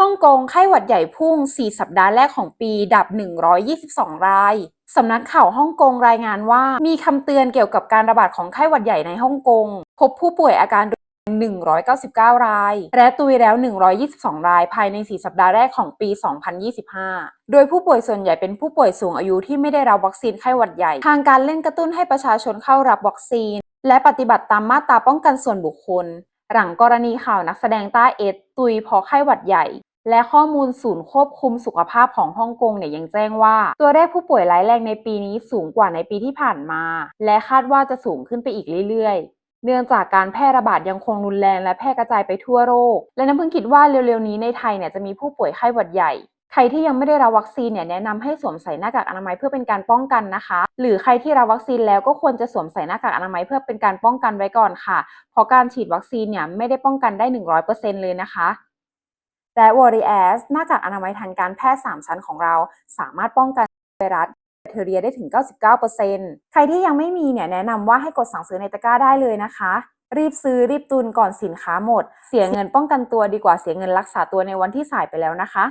ฮ่องกงไข้หวัดใหญ่พุ่ง 4 สัปดาห์แรกของปีดับ 122 ราย สำนักข่าวฮ่องกงรายงานว่า มีคำเตือนเกี่ยวกับการระบาดของไข้หวัดใหญ่ในฮ่องกง พบผู้ป่วยอาการรุนแรง199 ราย และตุยแล้ว 122 ราย ภายใน 4 สัปดาห์แรกของปี 2025 โดยผู้ป่วยส่วนใหญ่เป็นผู้ป่วยสูงอายุที่ไม่ได้รับวัคซีนไข้หวัดใหญ่ ทางการเร่งกระตุ้นให้ประชาชนเข้ารับวัคซีน และปฏิบัติตามมาตราป้องกันส่วนบุคคล หลังกรณีข่าวนักแสดงต้าเอสตุยพอไข้หวัดใหญ่ และข้อมูลศูนย์ควบคุมสุขภาพของฮ่องกงเนี่ยยังแจ้งว่า ตัวเลขผู้ป่วยร้ายแรงในปีนี้สูงกว่าในปีที่ผ่านมา และคาดว่าจะสูงขึ้นไปอีกเรื่อยๆเนื่องจากการแพร่ระบาดยังคงรุนแรงและแพร่กระจายไปทั่วโลก และน้ำพึ่งคิดว่าเร็วๆนี้ในไทยเนี่ยจะมีผู้ป่วยไข้หวัดใหญ่ ใครที่ยังไม่ได้รับวัคซีนเนี่ยแนะนำให้สวมใส่หน้ากากอนามัยเพื่อเป็นการป้องกันนะคะ หรือใครที่รับวัคซีนแล้วก็ควรจะสวมใส่หน้ากากอนามัยเพื่อเป็นการป้องกันไว้ก่อนค่ะ เพราะการฉีดวัคซีนเนี่ยไม่ได้ป้องกันได้ 100%เลยนะคะและ w a r r i a s หน้ากากอนามัยทางการแพทย์ 3 ชั้นของเราสามารถป้องกันไวรัสแบคทีเรียได้ถึง 99%ใครที่ยังไม่มีเนี่ยแนะนำว่าให้กดสั่งซื้อในตะกร้าได้เลยนะคะ รีบซื้อรีบตุนก่อนสินค้าหมด เสียเงินป้องกันตัวดีกว่าเสียเงินรักษาตัวในวันที่สายไปแล้วนะคะ